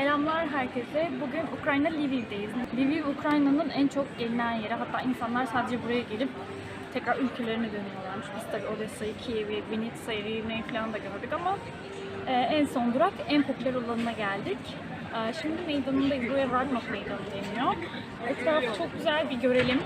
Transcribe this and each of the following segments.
Selamlar herkese. Bugün Ukrayna Lviv'deyiz. Lviv Ukrayna'nın en çok gelinen yeri. Hatta insanlar sadece buraya gelip tekrar ülkelerine dönüyorlarmış. Biz tabii Odessa'yı, Kiev'i, Vinnytsa'yı, Rivne'yi falan da gördük ama e, en son durak en popüler olanına geldik. E, şimdi meydanındayız. Buraya Ragnarok Meydanı deniyor. Etrafı çok güzel bir görelim.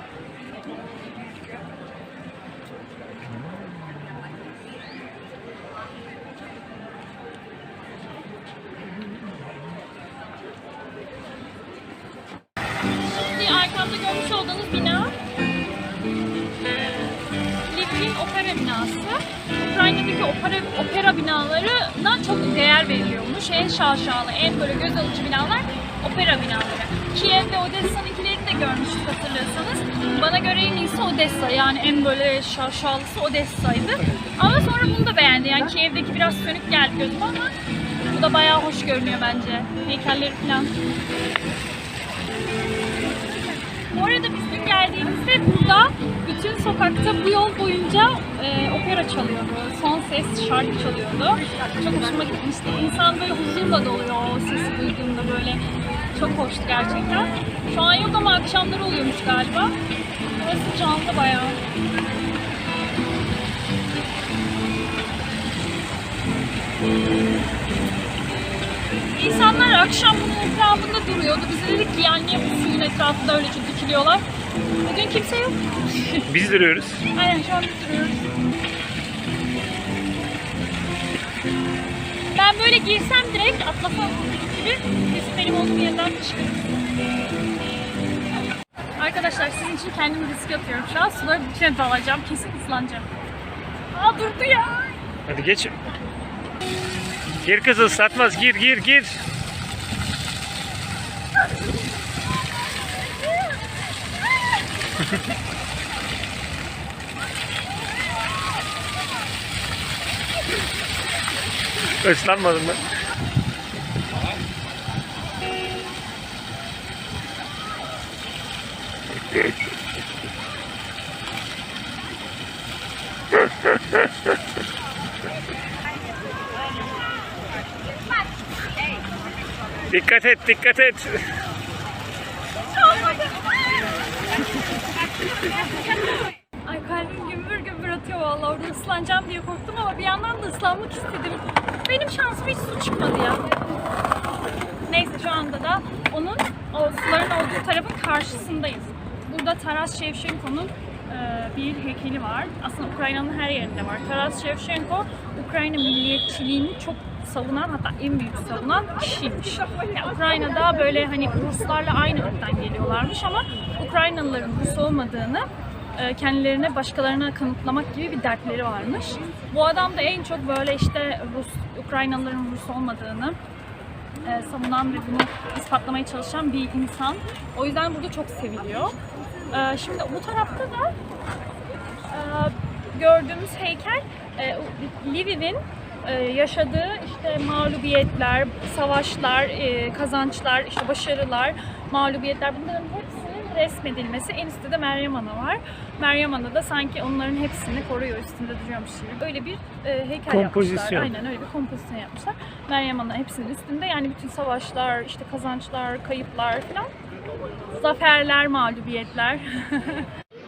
Opera, opera binalarına çok değer veriliyormuş. En şaşalı, en böyle göz alıcı binalar opera binaları. Kiev ve Odessa'nınkilerini de görmüştük hatırlıyorsanız. Bana göre en iyisi Odessa. Yani en böyle şaşalısı Odessa'ydı. Ama sonra bunu da beğendi. Yani Kiev'deki biraz sönük geldi gözüme ama bu da bayağı hoş görünüyor bence. Heykelleri falan. Bu arada geldiğimizde burada bütün sokakta bu yol boyunca e, opera çalıyordu. Son ses şarkı çalıyordu. Çok hoşuma gitmişti. İnsan böyle huzurla doluyor o sesi duyduğunda böyle. Çok hoştu gerçekten. Şu an yok ama akşamları oluyormuş galiba. Burası canlı bayağı. İnsanlar akşam bunun etrafında duruyordu. Biz de dedik ki yani niye bu suyun etrafında öylece dikiliyorlar. Bugün kimse yok. Biz duruyoruz. Aynen şu an biz duruyoruz. Ben böyle girsem direkt atlasam gibi kesin benim olduğum yerden çıkarım. Arkadaşlar sizin için kendimi riske atıyorum şu an. Suların içine dalacağım. Kesin ıslanacağım. Aa durdu ya. Hadi geç. Gir kız ıslatmaz. Gir gir gir. Islanmadım ben. Dikkat et, dikkat et. Ay kalbim gümbür gümbür atıyor vallahi orada ıslanacağım diye korktum ama bir yandan da ıslanmak istedim. Benim şansıma hiç su çıkmadı ya. Neyse şu anda da onun o suların olduğu tarafın karşısındayız. Burada Taras Shevchenko'nun e, bir heykeli var. Aslında Ukrayna'nın her yerinde var. Taras Shevchenko Ukrayna milliyetçiliğini çok savunan hatta en büyük savunan kişiymiş. Yani Ukrayna'da böyle hani Ruslarla aynı ırktan geliyorlarmış ama Ukraynalıların Rus olmadığını kendilerine başkalarına kanıtlamak gibi bir dertleri varmış. Bu adam da en çok böyle işte Rus Ukraynalıların Rus olmadığını e, savunan ve bunu ispatlamaya çalışan bir insan. O yüzden burada çok seviliyor. E, şimdi bu tarafta da e, gördüğümüz heykel e, Lviv'in e, yaşadığı işte mağlubiyetler, savaşlar, e, kazançlar, işte başarılar, mağlubiyetler bunların resmedilmesi. En üstte de Meryem Ana var. Meryem Ana da sanki onların hepsini koruyor, üstünde duruyormuş gibi. Öyle bir e, heykel Kompozisyon. yapmışlar. Aynen öyle bir kompozisyon yapmışlar. Meryem Ana hepsinin üstünde yani bütün savaşlar, işte kazançlar, kayıplar falan. Zaferler, mağlubiyetler.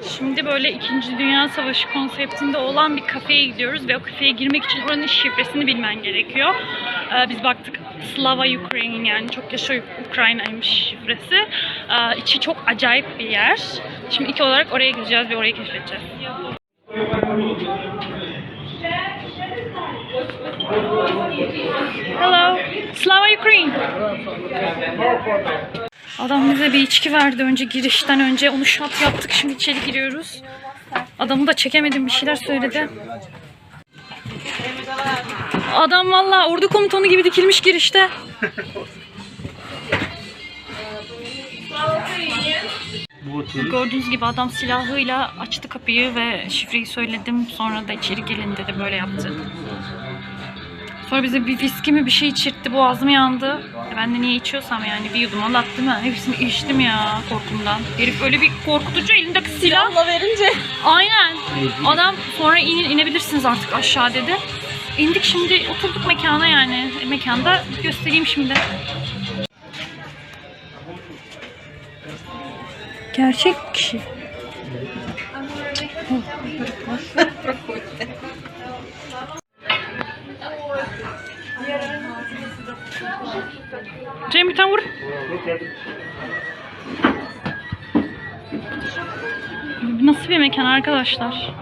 Şimdi böyle 2. Dünya Savaşı konseptinde olan bir kafeye gidiyoruz ve o kafeye girmek için oranın şifresini bilmen gerekiyor. Ee, biz baktık Slava Ukraine yani çok yaşa Ukrayna'ymış şifresi. Ee, içi çok acayip bir yer. Şimdi ilk olarak oraya gideceğiz ve orayı keşfedeceğiz. Hello, Slava Ukraine. Adam bize bir içki verdi önce girişten önce. Onu şat yaptık. Şimdi içeri giriyoruz. Adamı da çekemedim. Bir şeyler söyledi. Adam valla ordu komutanı gibi dikilmiş girişte. Gördüğünüz gibi adam silahıyla açtı kapıyı ve şifreyi söyledim. Sonra da içeri gelin dedi. Böyle yaptı. Sonra bize bir viski mi bir şey içirtti. Boğazım yandı. E Ben de niye içiyorsam yani bir yudum anlattım ha. Hepsini içtim ya korkumdan. Herif öyle bir korkutucu elindeki silahla verince. Aynen. Adam sonra inin, inebilirsiniz artık aşağı dedi indik şimdi oturduk mekana yani. E, mekanda göstereyim şimdi. Gerçek kişi. Cem bir tane vur. Nasıl bir mekan arkadaşlar?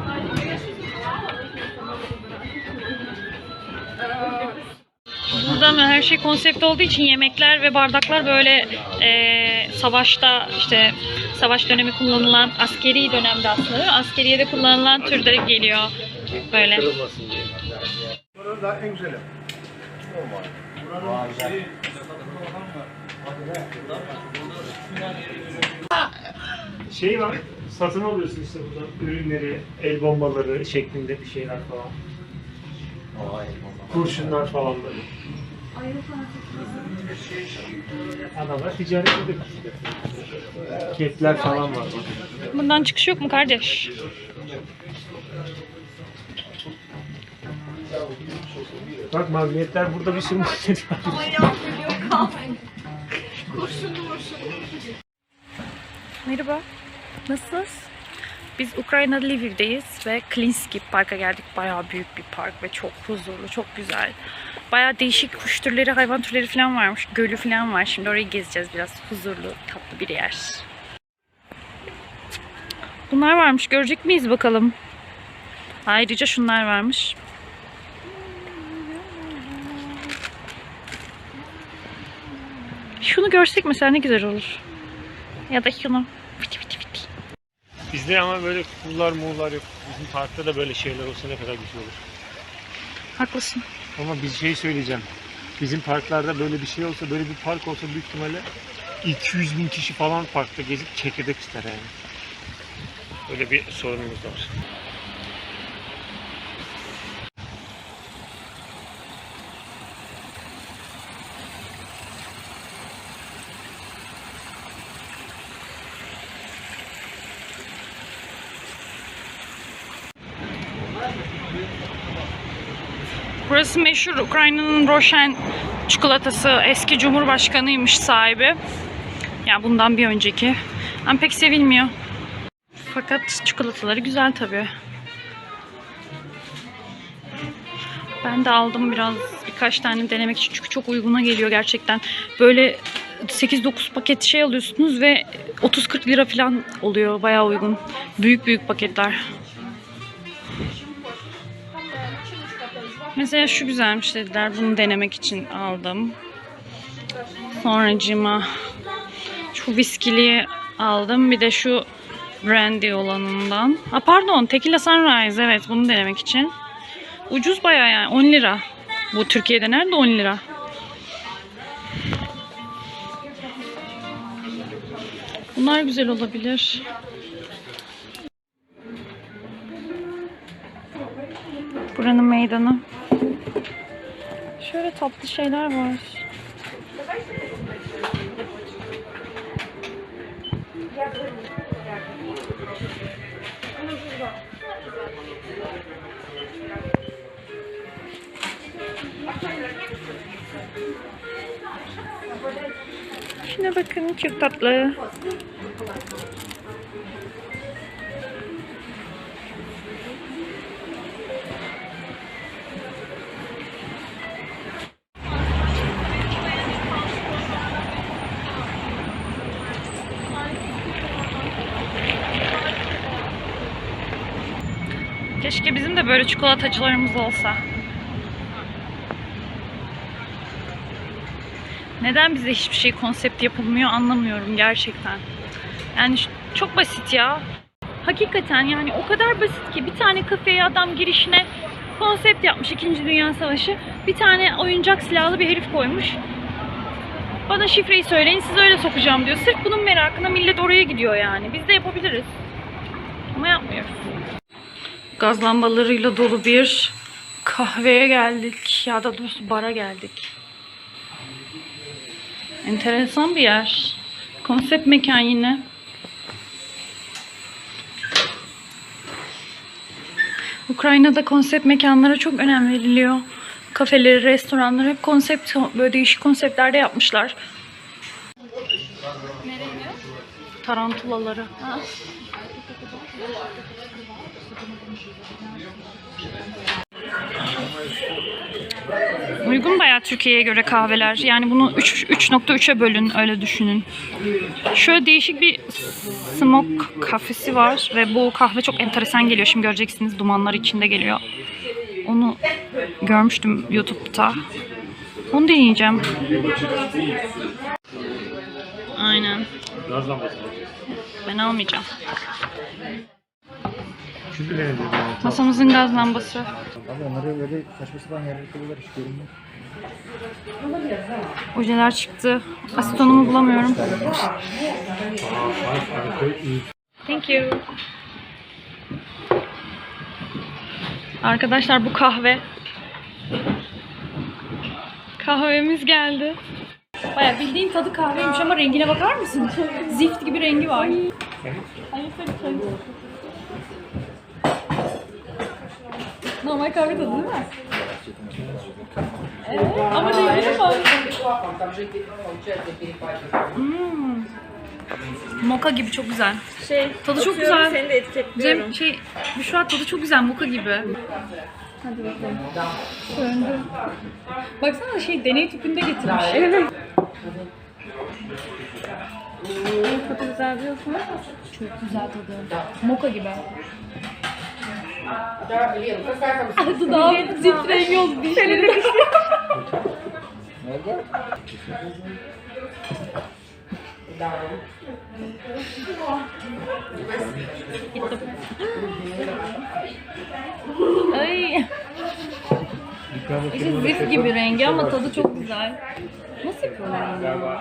Burada her şey konsept olduğu için yemekler ve bardaklar böyle eee, savaşta işte savaş dönemi kullanılan askeri dönemde aslında askeriyede kullanılan türde geliyor böyle. Burada da en güzeli. Şey var, satın alıyorsun işte burada ürünleri, el bombaları şeklinde bir şeyler falan. Kurşunlar falan böyle. Adamlar ticaret ediyor. Ketler falan var. Bundan çıkış yok mu kardeş? Bak magnetler burada bir sürü magnet var. Merhaba. Nasılsınız? Biz Ukrayna Lviv'deyiz ve Klinski Park'a geldik. Bayağı büyük bir park ve çok huzurlu, çok güzel. Bayağı değişik kuş türleri, hayvan türleri falan varmış. Gölü falan var. Şimdi orayı gezeceğiz biraz. Huzurlu, tatlı bir yer. Bunlar varmış. Görecek miyiz bakalım? Ayrıca şunlar varmış. Şunu görsek mesela ne güzel olur. Ya da şunu. Fıtı fıtı. Bizde ama böyle kullar muğlar yok. Bizim parkta da böyle şeyler olsa ne kadar güzel olur. Haklısın. Ama bir şey söyleyeceğim. Bizim parklarda böyle bir şey olsa, böyle bir park olsa büyük ihtimalle 200 bin kişi falan parkta gezip çekirdek ister yani. Böyle bir sorunumuz var. Burası meşhur Ukrayna'nın Roşen çikolatası. Eski cumhurbaşkanıymış sahibi. Ya bundan bir önceki. Ama pek sevilmiyor. Fakat çikolataları güzel tabii. Ben de aldım biraz birkaç tane denemek için çünkü çok uyguna geliyor gerçekten. Böyle 8-9 paket şey alıyorsunuz ve 30-40 lira falan oluyor. Bayağı uygun. Büyük büyük paketler. Mesela şu güzelmiş dediler. Bunu denemek için aldım. Sonracıma şu viskili aldım. Bir de şu brandy olanından. Ha pardon Tequila Sunrise. Evet bunu denemek için. Ucuz bayağı yani 10 lira. Bu Türkiye'de nerede 10 lira? Bunlar güzel olabilir. Buranın meydanı. Şöyle tatlı şeyler var. Şuna bakın çok tatlı. Bizim de böyle çikolatacılarımız olsa. Neden bize hiçbir şey konsept yapılmıyor anlamıyorum gerçekten. Yani çok basit ya. Hakikaten yani o kadar basit ki bir tane kafeye adam girişine konsept yapmış 2. Dünya Savaşı. Bir tane oyuncak silahlı bir herif koymuş. Bana şifreyi söyleyin size öyle sokacağım diyor. Sırf bunun merakına millet oraya gidiyor yani. Biz de yapabiliriz. Ama yapmıyoruz. Gaz lambalarıyla dolu bir kahveye geldik. Ya da doğrusu bara geldik. Enteresan bir yer. Konsept mekan yine. Ukrayna'da konsept mekanlara çok önem veriliyor. Kafeleri, restoranları hep konsept, böyle değişik konseptlerde yapmışlar. Tarantulaları. Uygun bayağı Türkiye'ye göre kahveler. Yani bunu 3 3.3'e bölün öyle düşünün. Şöyle değişik bir smoke kafesi var ve bu kahve çok enteresan geliyor. Şimdi göreceksiniz dumanlar içinde geliyor. Onu görmüştüm YouTube'da. Onu deneyeceğim. Aynen. Ben almayacağım. Masamızın gaz lambası. Abi onları öyle saçma sapan yerlere koyuyorlar hiç görünmüyor. Ojeler çıktı. Asitonumu bulamıyorum. Thank you. Arkadaşlar bu kahve. Kahvemiz geldi. Baya bildiğin tadı kahveymiş ama rengine bakar mısın? Zift gibi rengi var. Normal kahve tadı değil mi? Evet. Ama rengine bak. Hmm. Moka gibi çok güzel. Şey, Tadı çok atıyorum, güzel. Seni de etiketliyorum. Cem şey şu an tadı çok güzel moka gibi. Hadi bakalım. Söndü. Baksana şey deney tüpünde getirmiş. Evet. Tadı güzel diyorsun. Çok güzel tadı. Moka gibi. Adı daha zift rengi oldu dişleri. Ay. İşte zift gibi rengi ama tadı çok güzel. Nasıl yapıyorlar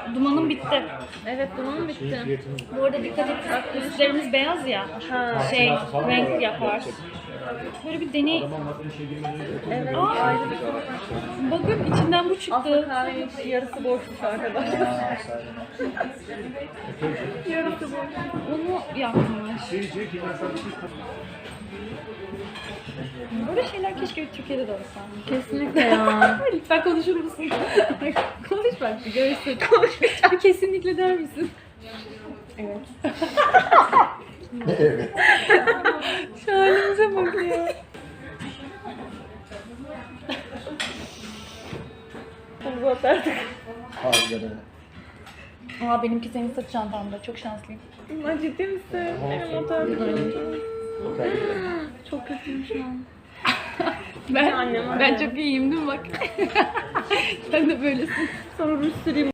onu? Dumanım bitti. Evet, dumanım bitti. Bu arada dikkat et, üstlerimiz beyaz ya. Şey, renk yapar. Böyle bir deney. Evet, Aa, ayrı. bakın içinden bu Aslında çıktı. kahvenin yarısı boşmuş arkadaşlar. yarısı boş. Onu yapmış. Böyle şeyler keşke Türkiye'de de olsa. Kesinlikle ya. Lütfen konuşur musun? Konuş bak bir görsün. Konuşmayacağım. Kesinlikle der misin? evet. evet. Şu halimize bak ya. Uzat artık. Harbiden öyle. Aa benimki senin sırt çantamda. Çok şanslıyım. Lan ciddi misin? Benim motor Çok kötüyüm şu an. Ben, Annem ben çok iyiyim değil mi bak? Sen de böylesin. Sonra ruj süreyim.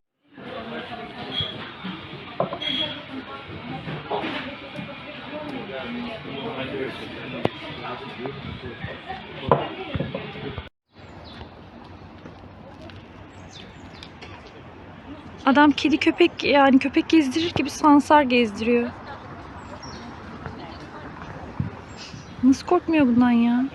Adam kedi köpek yani köpek gezdirir gibi sansar gezdiriyor. Nasıl korkmuyor bundan ya?